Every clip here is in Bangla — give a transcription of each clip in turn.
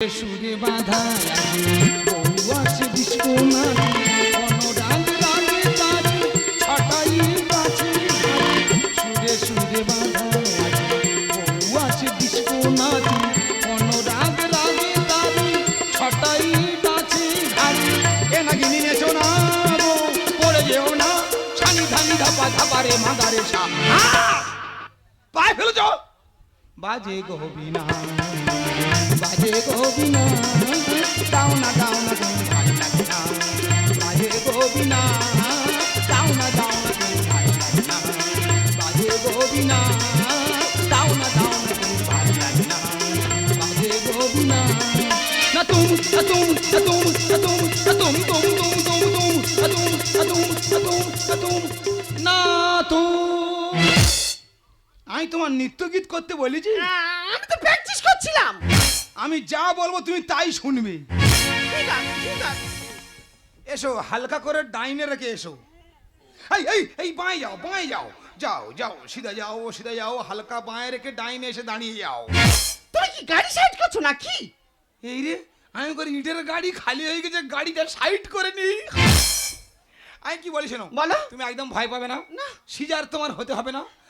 সুরে বাধা আছে নাচ অনুরাগ রাগে তারে ছটাই গাছে সুরে সুরে বাধা আছে ফেলেছ? বাজে গহবিনা বাজে গহবিনা দাও না দাও না তুমি ভাই লাগে না বাজে গহবিনা দাও না দাও না তুমি ভাই লাগে না বাজে গহবিনা দাও না দাও না তুমি ভাই লাগে না বাজে গহবিনা না তুম না তুম না তুম না তুম না তুম তুম তুম তুম তুম না তুম না তুম না তুম না তুম না তুম। আমি তোমার নৃত্য গীত করতে বলি বলেছি আমি তো প্র্যাকটিস করছিলাম। আমি যা বলব তুমি তাই শুনবে। ঠিক আছে ঠিক আছে। এসো হালকা করে ডাইনে রেখে এসো। এই এই এই বাঁয়ে যাও বাঁয়ে যাও। যাও যাও সিধা যাও সিধা যাও হালকা বাঁয়ে রেখে ডাইনে এসে দাঁড়িয়ে যাও। তুমি কি গাড়ি সাইড করছ নাকি? এই রে আমি করে ইটের গাড়ি খালি হয়ে গেছে গাড়িটা সাইড করে নি আমি কি বলি শোনো বলো। তুমি একদম ভয় পাবে না। না। সিজার তোমার হতে হবে না।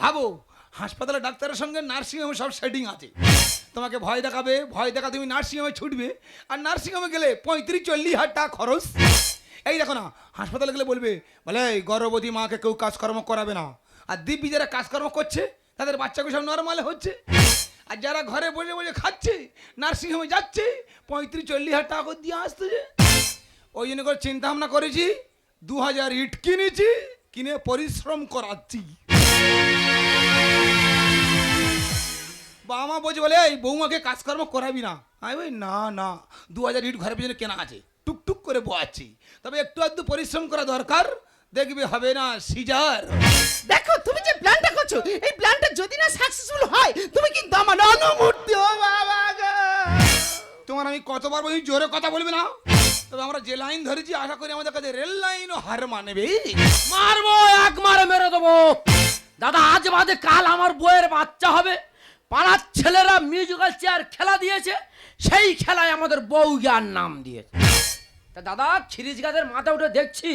ভাবো, হাসপাতালে ডাক্তারের সঙ্গে নার্সিংহোমে সব সেটিং আছে। তোমাকে ভয় দেখাবে, ভয় দেখা তুমি নার্সিংহোমে ছুটবে, আর নার্সিংহোমে গেলে পঁয়ত্রিশ, চল্লিশ হাজার টাকা খরচ। এই দেখো না, হাসপাতালে গেলে বলবে, বলে গর্ভবতী মাকে কেউ কাজকর্ম করাবে না। আর দিব্যি যারা কাজকর্ম করছে, তাদের বাচ্চাকে সব নর্মাল হচ্ছে। আর যারা ঘরে বসে বসে খাচ্ছে, নার্সিংহোমে যাচ্ছে, পঁয়ত্রিশ, চল্লিশ হাজার টাকা করে দিয়ে আসতেছে ওই জন্য করে চিন্তা ভাবনা করেছি, দু হাজার ইট কিনেছি, কিনে পরিশ্রম করাচ্ছি। বাবা মা বলছে বলে এই বৌমাকে কাজকর্ম করাবি না। আমি বলি না না দু হাজার ইট ঘরের পিছনে কেনা আছে টুকটুক করে বোয়াচ্ছি। তবে একটু আধটু পরিশ্রম করা দরকার দেখবে হবে না সিজার। দেখো তুমি যে প্ল্যানটা করছ এই প্ল্যানটা যদি না সাকসেসফুল হয় তুমি কিন্তু আমার অনুমূর্তি ও বাবা তোমার আমি কতবার বলি জোরে কথা বলবে না? তবে আমরা যে লাইন ধরেছি আশা করি আমাদের কাছে রেল লাইনও হার মানবে। মারবো এক মারে মেরে দেবো। দাদা, আজ বাদে কাল আমার বইয়ের বাচ্চা হবে। পাড়ার ছেলেরা মিউজিক্যাল চেয়ার খেলা দিয়েছে, সেই খেলায় আমাদের বউ জ্ঞান নাম দিয়েছে। তা দাদা খিরিজ গাছের মাথা উঠে দেখছি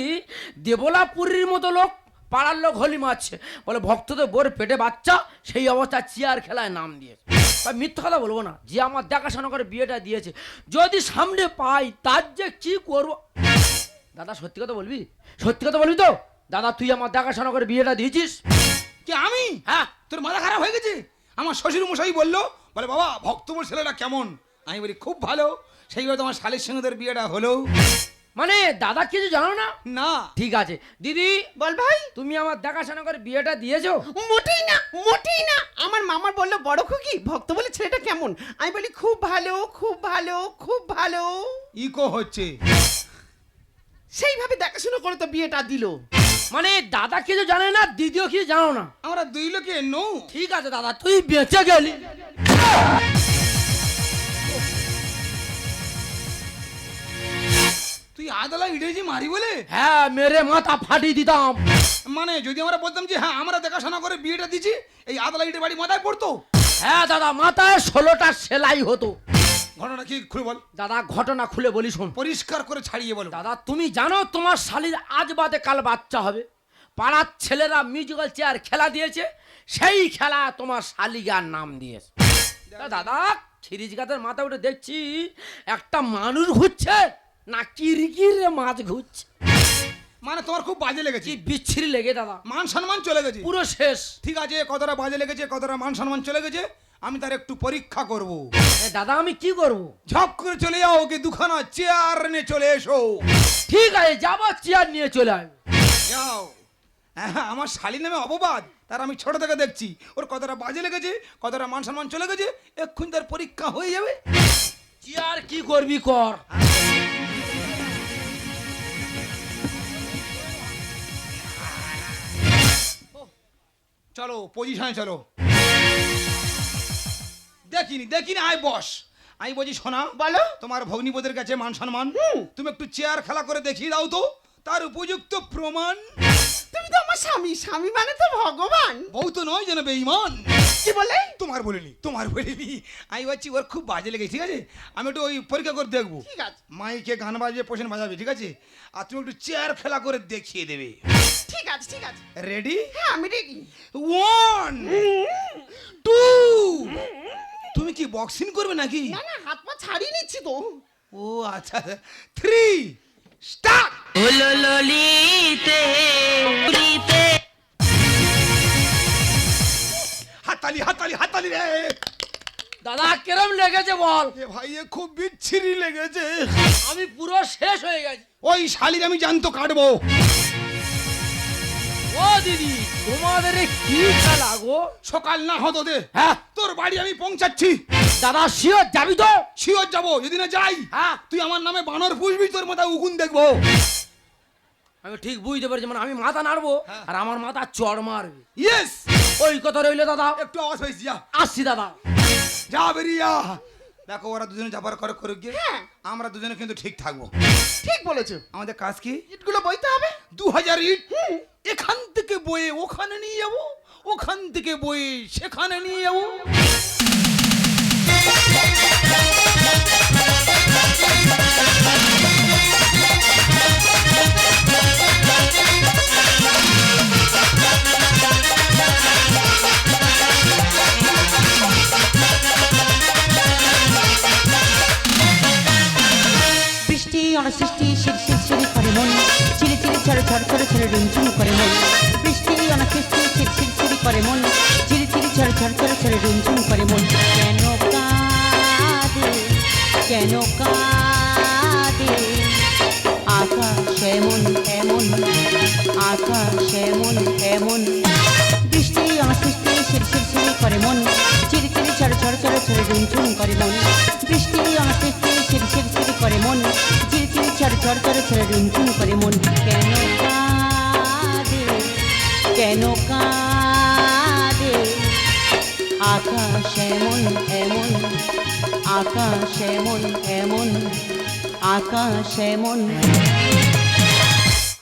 দেবলাপুরীর মতো লোক পাড়ার লোক হোলি মারছে। বলে, ভক্তদের বোর পেটে বাচ্চা, সেই অবস্থা চেয়ার খেলায় নাম দিয়েছে। তা মিথ্যা কথা বলব না, যে আমার দেখাশোনা করে বিয়েটা দিয়েছে। যদি সামনে পাই, তার যে কি করব? দাদা, সত্যি কথা বলবি? সত্যি কথা বলবি তো? দাদা, তুই আমার দেখাশোনা করে বিয়েটা দিয়েছিস? কি আমি? হ্যাঁ। তোর মাথা খারাপ হয়ে গেছে? আমার শ্বশুর মশাই বলল বলে বাবা ভক্তপুর ছেলেটা কেমন? আমি বলি খুব ভালো। সেইভাবে তোমার শালের সঙ্গে তোর বিয়েটা হলো। মানে দাদা কিছু জানো না? না। ঠিক আছে। দিদি বল ভাই। তুমি আমার দেখাশোনা করে বিয়েটা দিয়েছ? মোটেই না মোটেই না। আমার মামার বলল বড় খুকি ভক্ত বলে ছেলেটা কেমন? আমি বলি খুব ভালো খুব ভালো খুব ভালো। ইকো হচ্ছে। সেইভাবে দেখাশোনা করে তো বিয়েটা দিলো। মানে দাদা কিছু জানে না দিদিও কিছু জানো না। আমরা দুই লোকে নো। ঠিক আছে দাদা তুই বেঁচে গেলি। তুই আদালা ইডেজি মারি বলে? হ্যাঁ মেরে মাথা ফাটিয়ে দিতাম। মানে যদি আমরা বলতাম যে হ্যাঁ আমরা দেখাশোনা করে বিয়েটা দিছি এই আদালা ইটের বাড়ি মাথায় পড়তো? হ্যাঁ দাদা মাথায় ষোলোটা সেলাই হতো। ঘটনা কি খুলে বল? দাদা ঘটনা খুলে বলি শোন। পরিষ্কার করে ছাড়িয়ে বলো। দাদা তুমি জানো তোমার শালির আজ বাদে কাল বাচ্চা হবে। পাড়ার ছেলেরা মিউজিক্যাল চেয়ার খেলা দিয়েছে সেই খেলা তোমার শালিগার নাম দিয়েছে। দাদা খিরিজ গাছের মাথা উঠে দেখছি একটা মানুষ ঘুরছে না কিরকিরে মাছ ঘুরছে। মানে তোমার খুব বাজে লেগেছে। বিচ্ছিরি লেগে দাদা। মান সম্মান চলে গেছে। পুরো শেষ। ঠিক আছে কতটা বাজে লেগেছে কতটা মান সম্মান চলে গেছে আমি তার একটু পরীক্ষা করব। দাদা আমি কি করব? ঝপ করে চলে যাও ওকে দুখানা চেয়ার নিয়ে চলে এসো। ঠিক আছে যাব চেয়ার নিয়ে চলে আসব। যাও। হ্যাঁ আমার শালি নামে অপবাদ। তার আমি ছোট থেকে দেখছি। ওর কতটা বাজে লেগেছে কতটা মান সম্মান চলে গেছে এক্ষুনি তার পরীক্ষা হয়ে যাবে। চেয়ার কি করবি কর? চলো পজিশনে চলো। দেখিনি দেখিনি আয় বস। আমি বলছি শোনা বলো। তোমার ভগ্নিপদের কাছে মান সম্মান। তুমি একটু চেয়ার খেলা করে দেখিয়ে দাও তো। তার উপযুক্ত প্রমাণ। তুমি তো আমার স্বামী স্বামী মানে তো ভগবান। বউ তো নয় যেন বেইমান কি বলে? তোমার বলিনি তোমার বলিনি। আমি বলছি ওর খুব বাজে লেগেছে ঠিক আছে? আমি একটু ওই পরীক্ষা করে দেখব। ঠিক আছে। মাইকে গান বাজিয়ে পোষণ বাজাবে ঠিক আছে? আর তুমি একটু চেয়ার খেলা করে দেখিয়ে দেবে। ঠিক আছে ঠিক আছে। রেডি হ্যাঁ আমি রেডি ওয়ান টু তুমি কি বক্সিং করবে নাকি? না না হাত পা ছাড়িয়ে নিচ্ছি তো। ও আচ্ছা। থ্রি স্টার্ট হলো ললিতে ললিতে হাতালি হাতালি হাতালি রে! দাদা কেরম লেগেছে বল? এ ভাই এ খুব বিচ্ছিরি লেগেছে। আমি পুরো শেষ হয়ে গেছি। ওই শালির আমি জানতো কাটবো। ও দিদি তোমাদের কি খেলা গো? সকাল না হতো দে। হ্যাঁ? তোর বাড়ি আমি পৌঁছাচ্ছি। দাদা শিওর যাবি তো? শিওর যাব যদি না যাই। হ্যাঁ। তুই আমার নামে বানর পুষবি তোর মাথায় উগুন দেখব। আমি ঠিক বুঝতে পারছি মানে আমি মাথা নাড়বো হ্যাঁ। আর আমার মাথা চড় মারবে। ইয়েস ওই কথা রইল দাদা। একটু আওয়াজ হয়েছি যা। আসছি দাদা। যা বেরিয়ে। দেখো ওরা দুজনে যাবার করে করে গিয়ে হ্যাঁ। আমরা দুজনে কিন্তু ঠিক থাকব। ঠিক বলেছ। আমাদের কাজ কি? ইটগুলো বইতে হবে? দু হাজার ইট এখান থেকে বয়ে ওখানে নিয়ে যাব। ওখান থেকে বই সেখানে নিয়ে যাব এমন এমন। আকাশ এমন এমন। আকাশ এমন।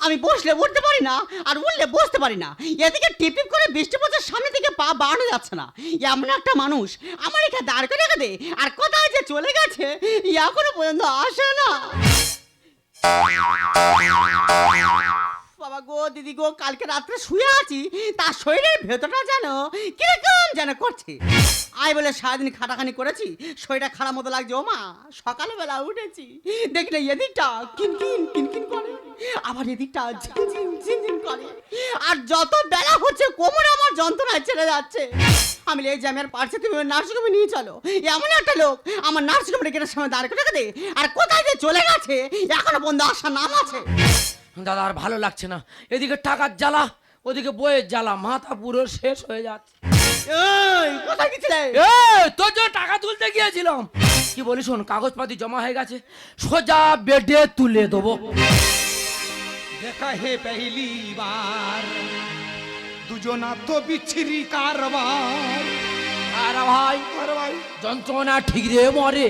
আমি বসলে উঠতে পারি না, আর উঠলে বসতে পারি না। এদিকে টিপিপ করে বৃষ্টি পড়ছে সামনে থেকে পা বাড়ানো যাচ্ছে না। এমন একটা মানুষ, আমার এখানে দাঁড় করে দে, আর কোথায় যে চলে গেছে, এখনও পর্যন্ত আসে না। বাবা গো, দিদি গো, কালকে রাত্রে শুয়ে আছি তার শরীরের ভেতরটা যেন কীরকম যেন করছে। আই বলে সারাদিন খাটাখানি করেছি, শরীরটা খারাপ মতো লাগছে ও মা সকালবেলা উঠেছি, দেখলে এদিকটা কিনকিন কিনকিন করে, আবার এদিকটা ঝিনঝিন ঝিনঝিন করে। আর যত বেলা হচ্ছে, কোমরে আমার যন্ত্রণায় ছেড়ে যাচ্ছে। আমি এই যে আমি আর পারছি তুমি নার্সিংহোমে নিয়ে চলো। এমন একটা লোক, আমার নার্সিংহোমের গেটের সামনে দাঁড় করে দে, আর কোথায় যে চলে গেছে, এখনও বন্ধু আসার নাম আছে। দাদা আর ভালো লাগছে না। এদিকে টাকার জ্বালা ওদিকে বইয়ের জ্বালা মাথা পুরো শেষ হয়ে যাচ্ছে। তোর জন্য টাকা তুলতে গিয়েছিলাম। কি বলি শোন কাগজপাতি জমা হয়ে গেছে সোজা বেডে তুলে দেবো। দেখা হে পেহলি বার দুজনা তো বিচ্ছিরি কারবার। আর ভাই আরে ভাই। যন্ত্রণা ঠিক রে মরে।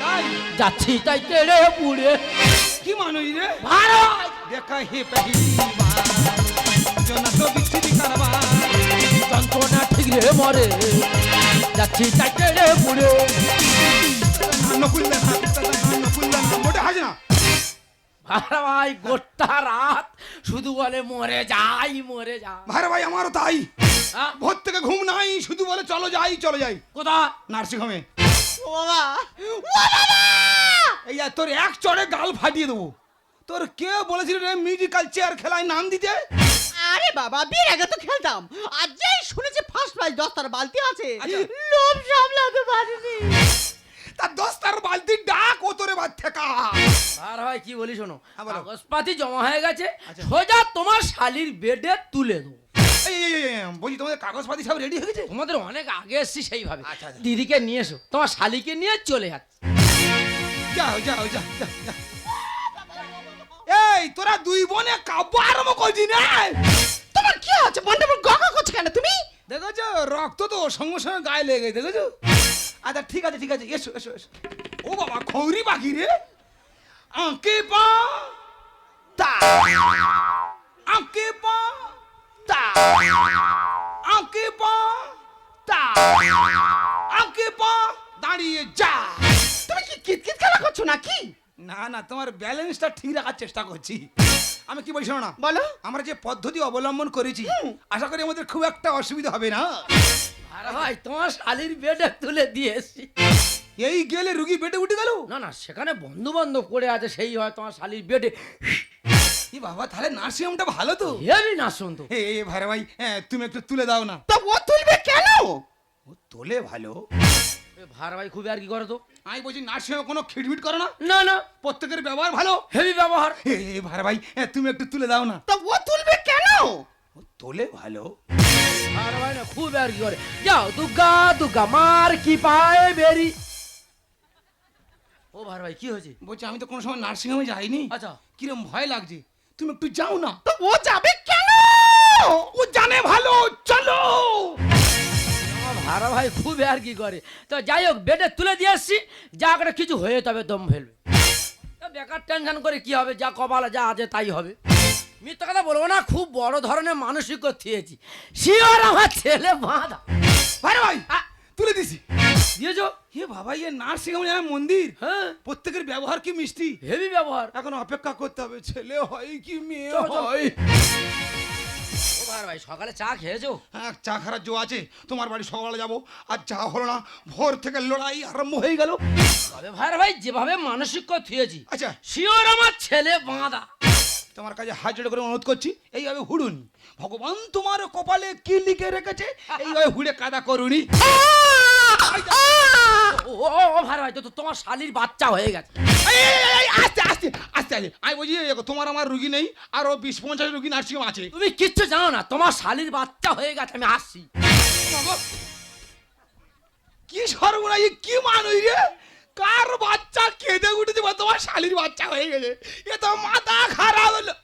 তাই? যাচ্ছি তাই তেড়ে পুড়ে। কি মানুষ রে? ভাই দেখা হে পেহলি বার দুজনা তো বিচ্ছিরি কারবার যন্ত্রণা ঠিক রে মরে। যাচ্ছি তাই তেড়ে পুড়ে। নকুল্লা না নকুল্লা না মোটে হাজ না? আর ভাই গোটা রাত শুধু বলে মরে যাই মরে যা। ভাই ভাই আমারও তাই। হ্যাঁ? ভোর থেকে ঘুম নাই শুধু বলে চলো যাই চলো যাই। কোথায়? নার্সিং হোমে ও বাবা! ও বাবা! এই তোর এক চড়ে গাল ফাটিয়ে দেবো। তোর কে বলেছিল রে মিউজিক্যাল চেয়ার খেলায় নাম দিতে আরে বাবা বিয়ের আগে তো খেলতাম আর যেই শুনেছি ফার্স্ট প্রাইজ দশটার বালতি আছে আচ্ছা। লোভ সামলাতে পারিনি তার দশটার বালতি ডাক ও তোরে বাদ থেকা আর হয় কি বলি শোনো হ্যাঁ, বলো। কাগজপাতি জমা হয়ে গেছে আচ্ছা। সোজা তোমার শালির বেডে তুলে দেবো এই এই, এই, এই, বলছি তোমাদের কাগজপাতি সব রেডি হয়ে গেছে তোমাদের অনেক আগে এসছি সেইভাবে আচ্ছা, আচ্ছা। দিদিকে নিয়ে এসো তোমার শালিকে নিয়ে চলে যাচ্ছে যাও যাও যাও যাও, যাও। এই তোরা দুই বোনে কাব্য আরম্ভ করছি না? তোমার কি আছে বন্ডাপুর গগা করছ কেন তুমি? দেখেছ? রক্ত তো সঙ্গে সঙ্গে গায়ে লেগে গেছে, দেখেছ? আচ্ছা ঠিক আছে ঠিক আছে এসো এসো এসো। ও বাবা খৌরি বাকি রে। আঁকে পা। তা। আঁকে পা। তা। আঁকে পা। তা। আঁকে পা। দাঁড়িয়ে যা। তুমি কি কিতকিত খেলা করছ নাকি? না না তোমার ব্যালেন্সটা ঠিক রাখার চেষ্টা করছি। আমি কি বলছি না? বলো। আমরা যে পদ্ধতি অবলম্বন করেছি আশা করি আমাদের খুব একটা অসুবিধা হবে না। আরে ভাই তোমার শালির বেডে তুলে দিয়েছি এই গেলে রুগী বেটে উঠে গেল? না না সেখানে বন্ধু বান্ধব করে আছে সেই হয় তোমার শালির বেডে। এ বাবা তাহলে নার্সিংহোমটা ভালো তো? হেবি না শুনতো এ এ ভাই ভাই হ্যাঁ তুমি একটু তুলে দাও না। তা ও তুলবে কেন? ও তোলে ভালো। ভার ভাই খুবই আর কি করে তো? আমি বলছি নার্সিংহোমে কোনো খিটমিট করো না? না না। প্রত্যেকের ব্যবহার ভালো? হেভি ব্যবহার। এ ভাই হ্যাঁ তুমি একটু তুলে দাও না। তা ও তুলবে কেন? ও তোলে ভালো। ভার ভাই না খুব আর কি করে। যাও দুর্গা দুর্গা মার কি পায় বেরি। ও ভার ভাই কি হয়েছে? বলছি আমি তো কোনো সময় নার্সিংহোমে যাইনি। আচ্ছা। কিরম ভয় লাগছে। তুমি একটু যাও না। তা ও যাবে কেন? ও জানে ভালো চলো! আমার ভাই খুব আর কি করে? তো যাই হোক বেডে তুলে দিয়ে আসছি। যা করে কিছু হয়ে তবে দম ফেলবে। তা বেকার টেনশন করে কি হবে? যা কপালে যা আছে তাই হবে। মিথ্যা কথা বলব না খুব বড় ধরনের মানসিক থিয়েছি শিওর আমার ছেলে বাঁধা। ভাই ভাই তুলে দিছি। দিয়েছ? হে বাবা ইয়ে নার্সিংহোম যেন মন্দির। হ্যাঁ। প্রত্যেকের ব্যবহার কি মিষ্টি? হেভি ব্যবহার। এখন অপেক্ষা করতে হবে ছেলে হয় কি মেয়ে। হয়? ও ভাই সকালে চা খেয়েছো? হ্যাঁ চা খারাপ জো আছে। তোমার বাড়ি সকালে যাব। আর চা হলো না ভোর থেকে লড়াই আরম্ভ হয়ে গেল। তবে ভাই ভাই যেভাবে মানসিক থিয়েছি আচ্ছা। শিওর আমার ছেলে বাঁধা। তোমার কাছে হাত করে অনুরোধ করছি এইভাবে হুড়ুন। ভগবান তোমার কপালে কি লিখে রেখেছে এইভাবে হুড়ে কাদা করুনি। ও ভাই ভাই তো তোমার শালির বাচ্চা হয়ে গেছে। আস্তে আস্তে আস্তে আস্তে। আমি বলছি তোমার আমার রুগী নেই আরও বিশ পঞ্চাশ রুগী নার্সিংহোম আছে। তুমি কিচ্ছু জানো না তোমার শালির বাচ্চা হয়ে গেছে আমি আসছি। কি সর্বনাশ এ কি মানুষ রে? কার বাচ্চা কেঁদে উঠেছে তোমার শালির বাচ্চা হয়ে গেছে? এ তো মাথা খারাপ হলো।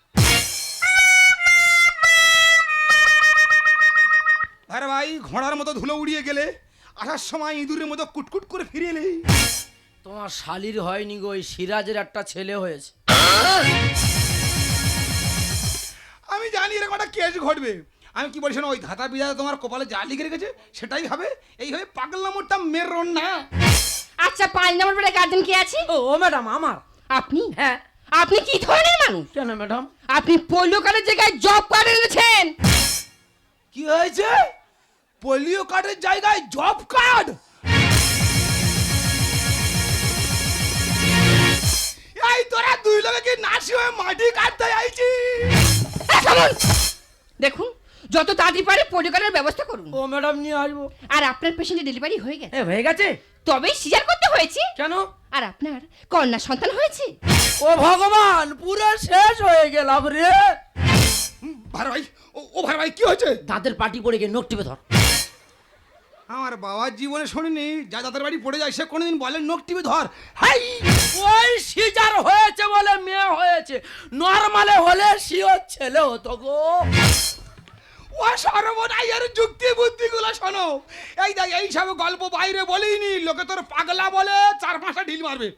আরে ভাই ঘোড়ার মতো ধুলো উড়িয়ে গেলে। আসার সময় ইঁদুরের মতো কুটকুট করে ফিরে এলে। তোমার শালির হয়নি গো ওই সিরাজের একটা ছেলে হয়েছে। আমি জানি এরকম একটা কেস ঘটবে। আমি কি বলছি না ওই ধাতা বিজা তোমার কপালে যা লিখে রেখেছে সেটাই হবে। এইভাবে পাগলা মোটটা মেরন না। আচ্ছা পাঁচ নম্বর বেডে গার্জেন কে আছে? ও ও ম্যাডাম আমার। আপনি? হ্যাঁ। আপনি কি ধরনের মানুষ? কেন ম্যাডাম আপনি পোলিও কার্ডের জায়গায় জব কার্ড এনেছেন। কি হয়েছে? পোলিও কার্ডের জায়গায় জব কার্ড? এই তোরা দুই লোকে কি নার্সিং হয়ে মাটি কাটতে আইছি দেখুন যত তাড়াতাড়ি পারে পোলিও কার্ডের ব্যবস্থা করুন। ও ম্যাডাম নিয়ে আসব। আর আপনার পেশেন্টের ডেলিভারি হয়ে গেছে। এ হয়ে গেছে? তবেই সিজার করতে হয়েছে। কেন? আর আপনার কন্যা সন্তান হয়েছে। ও ভগবান পুরো শেষ হয়ে গেলাম রে। ভাই ভাই ও ভাই কি হয়েছে? দাঁতের পাটি পড়ে গিয়ে নোক টিপে ধর। আমার বাবার জীবনে শুনিনি যা দাদার বাড়ি পড়ে যায় সে কোনোদিন বলে নখ টিপে ধর। হাই! ওই সিজার হয়েছে বলে মেয়ে হয়েছে। নর্মালে হলে সিও ছেলে হতো গো। ও সর্বনাইয়ের যুক্তি বুদ্ধিগুলো শোনো। এই দেখ এই সব গল্প বাইরে বলেইনি লোকে তোর পাগলা বলে চার পাঁচটা ঢিল মারবে।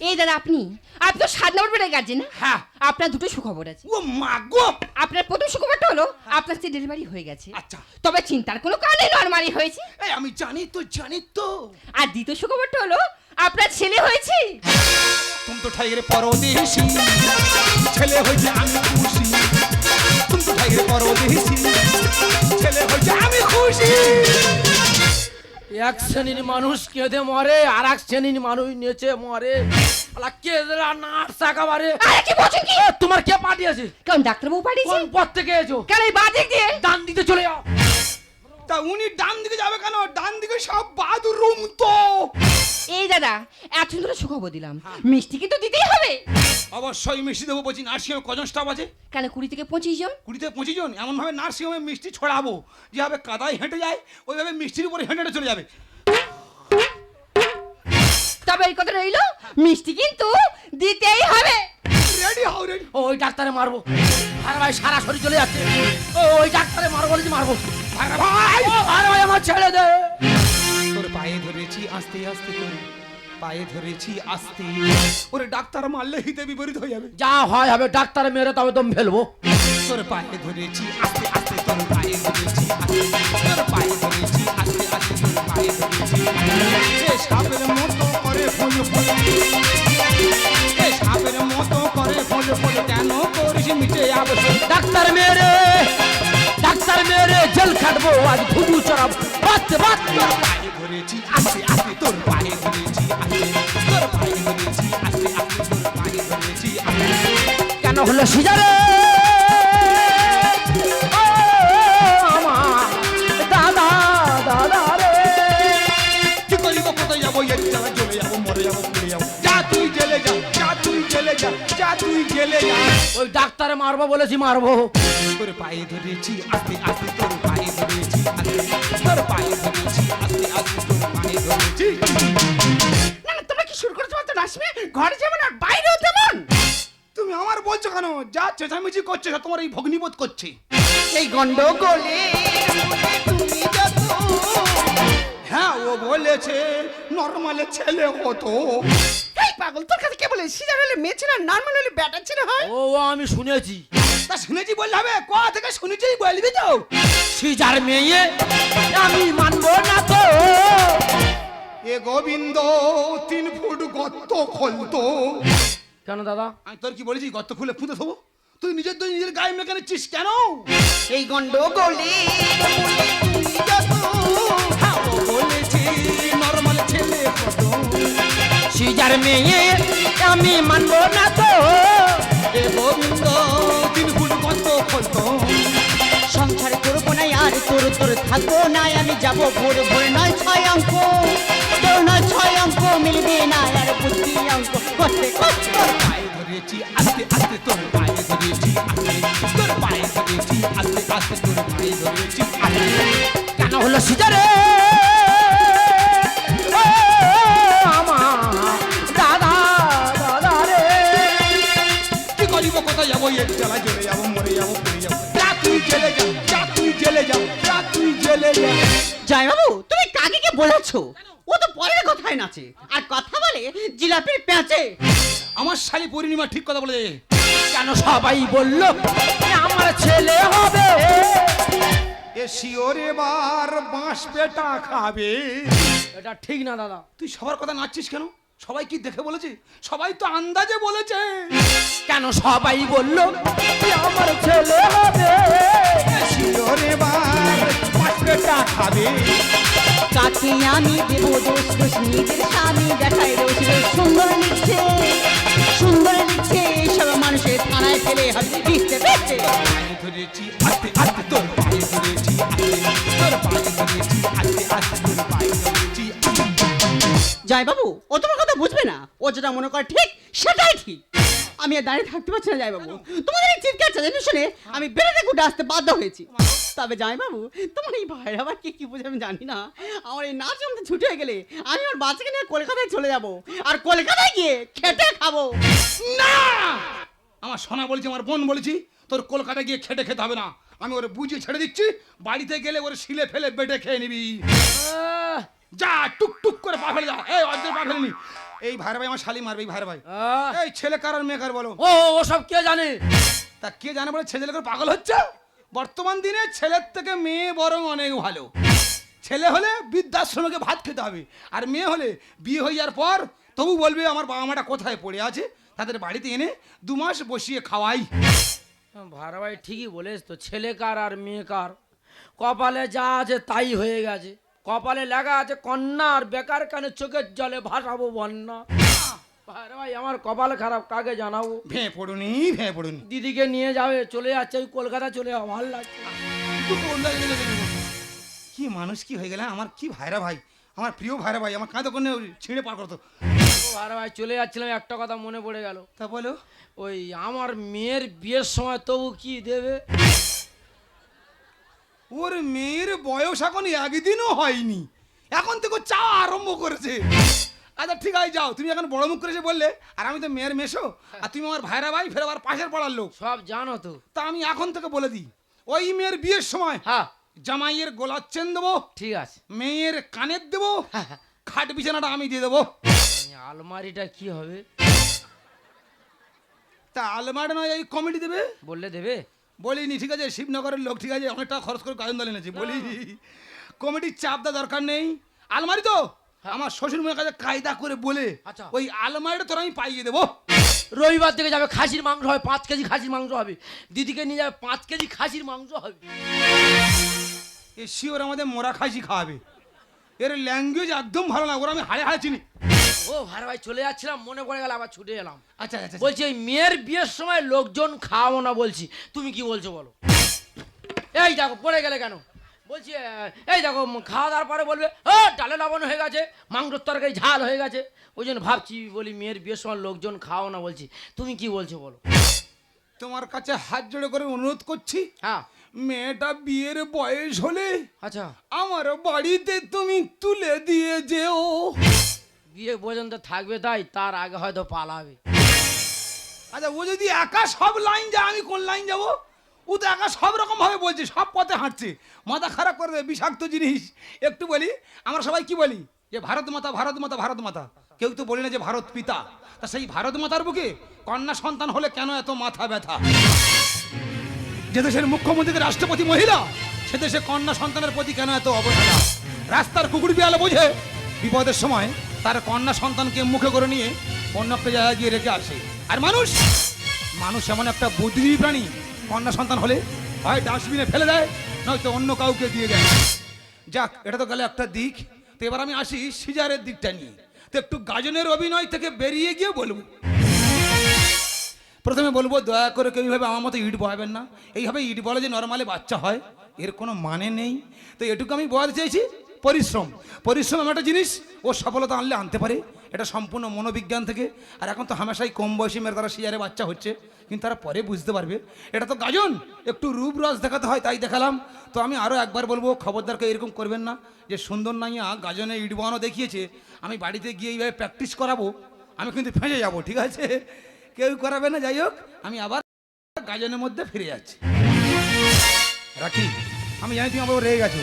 এই দাদা আপনি? আপনি তো সাত নম্বর বেডে গার্জেন না? হ্যাঁ। আপনার দুটো সুখবর আছে। ও মা গো! আপনার প্রথম সুখবরটা হলো আপনার স্ত্রী ডেলিভারি হয়ে গেছে। আচ্ছা। তবে চিন্তার কোনো কারণে নর্মালি হয়েছে। এই আমি জানি তো জানি তো। আর দ্বিতীয় সুখবরটা হলো আপনার ছেলে হয়েছে। তুম তো ঠাইরে পরদেশি। ছেলে হয়েছে আমি খুশি। তুম তো ঠাইরে পরদেশি। ছেলে হয়েছে আমি খুশি। এক শ্রেণির মানুষ কেঁদে মরে আর এক শ্রেণির মানুষ নেচে মরে। নার্স একেবারে আরে কি বলছেন তোমার কে পাঠিয়েছে? কেমন ডাক্তারবাবু পাঠিয়েছে? কোন পথ থেকে এসো? কেন এই বাজে দিয়ে? ডান দিতে চলে যাও। তা উনি ডান দিকে যাবে কেন? ডান দিকে সব বাথরুম তো। এই দাদা এত ধরে সুখবর দিলাম। মিষ্টি কিন্তু দিতেই হবে। অবশ্যই মিষ্টি দেবো বলছি নার্সিংহোমে কজন স্টাফ আছে? কেন কুড়ি থেকে পঁচিশ জন? কুড়ি থেকে পঁচিশ জন? এমনভাবে নার্সিংহোমে মিষ্টি ছড়াবো যেভাবে কাদায় হেঁটে যায় ওইভাবে মিষ্টির উপরে হেঁটে হেঁটে চলে যাবে। তবে এই কথা রইল মিষ্টি কিন্তু দিতেই হবে। রেডি হও রেডি ওই ডাক্তারে মারবো। ভাইরা ভাই সারা শরীর চলে যাচ্ছে। ও, ওই ডাক্তারে মারবো বলেছি মারবো। ভাইরা ভাই! ভাইরা ভাই আমার ছেড়ে দে। পায়ে ধরেছি আস্তে আস্তে করে। পায়ে ধরেছি আস্তে। ওরে ডাক্তার মারলে হিতে বিপরীত হয়ে যাবে। যা হয় হবে ডাক্তারে মেরে তবে দম ফেলব। তোর পায়ে ধরেছি আস্তে আস্তে তোর পায়ে ধরেছি তোর পায়ে ধরেছি আস্তে আস্তে তোর পায়ে ধরেছি। সাপের মতো করে ফুল ফুল। সাপের মতো করে ফুল ফুল কেন করিস মিটে আবশ্যক ডাক্তার মেরে ডাক্তার মেরে জেল খাটবো আজ ঘুঘু চড়াবো। বাচ্চা বাচ্চা আস্তে আস্তে তোর পায়ে দাদা দাদা রে কি করিব কোথায় যাব তুই জেলে যা যা তুই জেলে যা যা যা ওই ডাক্তারে মারবো বলেছি মারবো তোর পায়ে ধরেছি আস্তে আস্তে তোর পায়ে ধরেছি আস্তে তোর পায়ে যা চেঁচামেচি করছে তা তোমার এই ভগ্নিবোধ করছে। এই গন্ডগোলে তুমি যত হ্যাঁ ও বলেছে নর্মালে ছেলে হতো। এই পাগল তোর কাছে কে বলে? সিজার হলে মেয়ে ছিল নর্মাল হলে ব্যাটা ছিল হয়? ও ও, আমি শুনেছি। তা শুনেছি বললে হবে? কোয়া থেকে শুনেছি বলবি তো? সিজার মেয়ে আমি মানবো না তো। এ গোবিন্দ তিন ফুট গর্ত খোলতো। কেন দাদা? আমি তোর কি বলেছি? গর্ত খুলে ফুঁতে থবো তুই নিজের তুই নিজের গায়ে মেখে নিচ্ছিস কেন? এই গন্ডগোলে সিজার মেয়ে আমি মানবো না আর তোর তোর থাকব না, আমি যাব ভোর ভোর। নয় ছয় অঙ্ক, কেউ নয় ছয় অঙ্ক, মিলবে না আর বুদ্ধি অঙ্ক। করতে ধরেছি, আস্তে আস্তে তোর পায়ে ধরেছি তোর পায়ে ধরেছি, আস্তে আস্তে তোর পায়ে ধরেছি কেন হলো সিজারে? বলেছ? ও তো পরের কথায় নাচে। আর কথা বলে জিলাপির প্যাঁচে। আমার শালি পূর্ণিমা ঠিক কথা বলে কেন সবাই বলল আমার ছেলে হবে। এ শিওরে বার বাঁশ পেটা খাবে। এটা ঠিক না দাদা। তুই সবার কথা নাচছিস কেন? সবাই কি দেখে বলেছে? সবাই তো আন্দাজে বলেছে। কেন সবাই বলল যে আমার ছেলে হবে। এ শিওরে বার বাঁশ পেটা খাবে। কাকে আমি দেব দোষ দোষ নিজের স্বামী দেখায় রোজ সুন্দর লিখছে সুন্দর লিখছে এইসব মানুষের থানায় ফেলে হবে লিখতে লিখতে ধরেছি আস্তে আস্তে তোর পায়ে ধরেছি তোর পায়ে ধরেছি আস্তে আস্তে তোর পায়ে ধরেছি। জয় বাবু ও তোমার কথা বুঝবে না। ও যেটা মনে করে ঠিক সেটাই ঠিক। আমি আর দাঁড়িয়ে থাকতে পারছি না জয় বাবু তোমাদের এই চিৎকার চাঁদানি শুনে আমি বেরোতে ঘুটে আসতে বাধ্য হয়েছি। তবে জয় বাবু তোমার এই ভাইয়ের আবার কি কি বুঝে আমি জানি না। আমার এই নাচ জমতে ছুটে হয়ে গেলে আমি আমার বাচ্চাকে নিয়ে কলকাতায় চলে যাব আর কলকাতায় গিয়ে খেটে খাব। না! আমার সোনা বলেছি আমার বোন বলেছি তোর কলকাতায় গিয়ে খেটে খেতে হবে না। আমি ওরে বুঝিয়ে ছেড়ে দিচ্ছি বাড়িতে গেলে ওরে শিলে ফেলে বেটে খেয়ে নিবি। যা টুক টুক করে পা ফেলে যা। এই অর্ধেক পা ফেলে নি। এই ভাইরা ভাই আমার শালি মারবে এই ভাইরা ভাই। এই ছেলে কার আর মেয়ে কার বলো? ও ও সব কে জানে? তা কে জানে বলে ছেলে করে পাগল হচ্ছে? বর্তমান দিনে ছেলের থেকে মেয়ে বরং অনেক ভালো। ছেলে হলে বৃদ্ধাশ্রমকে ভাত খেতে হবে আর মেয়ে হলে বিয়ে হয়ে যাওয়ার পর তবু বলবে আমার বাবা মাটা কোথায় পড়ে আছে তাদের বাড়িতে এনে দু মাস বসিয়ে খাওয়াই। ভাড়া ভাই ঠিকই বলেছ তো ছেলে কার আর মেয়ে কার? কপালে যা আছে তাই হয়ে গেছে। কপালে লেখা আছে কন্যা আর বেকার কানে চোখের জলে ভাসাবো বন্যা? ভাই আমার কপাল খারাপ কাকে জানাব? ভেঁ পড়ুনি ভেঁ পড়ুনি। দিদিকে নিয়ে যাবে চলে যাচ্ছে ওই কলকাতা চলে যাব ভালো লাগছে কি মানুষ কি হয়ে গেলে আমার কি ভাইরা ভাই? আমার প্রিয় ভাইরা ভাই আমার কাঁধে কোনে ছিঁড়ে পার করতো। ভাইরা ভাই চলে যাচ্ছিলাম একটা কথা মনে পড়ে গেল। তা বলো। ওই আমার মেয়ের বিয়ের সময় তবু কি দেবে? ওর মেয়ের বয়স এখন একদিনও হয়নি। এখন থেকে চা আরম্ভ করেছে। আচ্ছা ঠিক আছে যাও। তুমি এখন বড় মুখ করে এসে বললে আর আমি তো মেয়ের মেশো আর তুমি আমার ভাইরা ভাই ফের আবার পাশের পড়ার লোক। সব জানো তো। তা আমি এখন থেকে বলে দিই ওই মেয়ের বিয়ের সময় হ্যাঁ। জামাইয়ের গোলার চেন দেবো ঠিক আছে। মেয়ের কানের দেবো হ্যাঁ, হ্যাঁ। খাট বিছানাটা আমি দিয়ে দেবো। আলমারিটা কি হবে? তা আলমারি নয় এই কমিটি দেবে। বললে দেবে? বলিনি ঠিক আছে শিবনগরের লোক ঠিক আছে অনেক টাকা খরচ করে গাজন দল এনেছে বলি কমিটির চাপ দেওয়া দরকার নেই। আলমারি তো? আমার শ্বশুর মেয়ের কাছে কায়দা করে বলে আচ্ছা। ওই আলমারিটা তোর আমি পাইয়ে দেবো। রবিবার থেকে যাবে খাসির মাংস হবে পাঁচ কেজি খাসির মাংস হবে। দিদিকে নিয়ে যাবে পাঁচ কেজি খাসির মাংস হবে। এ শিওর আমাদের মোরা খাসি খাওয়াবে। এর ল্যাঙ্গুয়েজ একদম ভালো না ওরা আমি হাড়ে হাড়ে চিনি। ও ভাই ভাই চলে যাচ্ছিলাম মনে পড়ে গেল আবার ছুটে এলাম। আচ্ছা আচ্ছা বলছি এই মেয়ের বিয়ের সময় লোকজন খাওয়াবো না বলছি। তুমি কি বলছো বলো? এই দেখো পড়ে গেলে কেন? বলছি এই দেখো খাওয়া দাওয়ার পরে বলবে ও ডালে লবণ হয়ে গেছে মাংসর তরকারি ঝাল হয়ে গেছে। ওই জন্য ভাবছি বলি মেয়ের বিয়ের সময় লোকজন খাওয়াও না বলছি। তুমি কি বলছো বলো? তোমার কাছে হাত জোড়ে করে অনুরোধ করছি। হ্যাঁ। মেয়েটা বিয়ের বয়স হলে আচ্ছা। আমার বাড়িতে তুমি তুলে দিয়ে যেও। বিয়ে পর্যন্ত থাকবে তাই, তার আগে হয়তো পালাবে। আচ্ছা ও যদি একা সব লাইন যায়, আমি কোন লাইন যাব? ও তো একা সব রকম ভাবে বলছে, সব পথে হাঁটছে। মাথা খারাপ করে দেবে, বিষাক্ত জিনিস। একটু বলি, আমরা সবাই কি বলি? যে ভারত মাতা ভারত মাতা ভারত মাতা। কেউ তো বলি না যে ভারত পিতা। তা সেই ভারত মাতার বুকে কন্যা সন্তান হলে কেন এত মাথা ব্যথা? যে দেশের মুখ্যমন্ত্রী, রাষ্ট্রপতি মহিলা, সে দেশে কন্যা সন্তানের প্রতি কেন এত অবহেলা? রাস্তার কুকুর বিয়ালে বোঝে, বিপদের সময় তার কন্যা সন্তানকে মুখে করে নিয়ে অন্য একটা জায়গায় গিয়ে রেখে আসে। আর মানুষ? মানুষ এমন একটা বুদ্ধিজীবী প্রাণী, কন্যা সন্তান হলে হয় ডাস্টবিনে ফেলে দেয়, নয়তো অন্য কাউকে দিয়ে দেয়। যাক, এটা তো গেলে একটা দিক। তো এবার আমি আসি সিজারের দিকটা নিয়ে। তো একটু গাজনের অভিনয় থেকে বেরিয়ে গিয়ে বলব। প্রথমে বলব, দয়া করে কেউ এইভাবে আমার মতো ইট বয়াবেন না। এইভাবে ইট বলে যে নর্মালি বাচ্চা হয়, এর কোনো মানে নেই। তো এটুকু আমি বলাতে চাইছি পরিশ্রম। পরিশ্রম একটা জিনিস, ও সফলতা আনলে আনতে পারে। এটা সম্পূর্ণ মনোবিজ্ঞান থেকে। আর এখন তো হামেশাই কম বয়সী মেয়ের তারা সিজারে বাচ্চা হচ্ছে, কিন্তু তারা পরে বুঝতে পারবে। এটা তো গাজন, একটু রূপ রস দেখাতে হয়, তাই দেখালাম। তো আমি আরও একবার বলব, খবরদারকে এরকম করবেন না যে সুন্দর নাইয়া গাজনে ইট বানানো দেখিয়েছে, আমি বাড়িতে গিয়ে এইভাবে প্র্যাকটিস করাবো, আমি কিন্তু ফেঁসে যাব, ঠিক আছে? কেউ করাবে না, যাই হোক, আমি আবার গাজনের মধ্যে ফিরে যাচ্ছি। রাখি, আমি জানি তুমি আমার রেগে গেছো।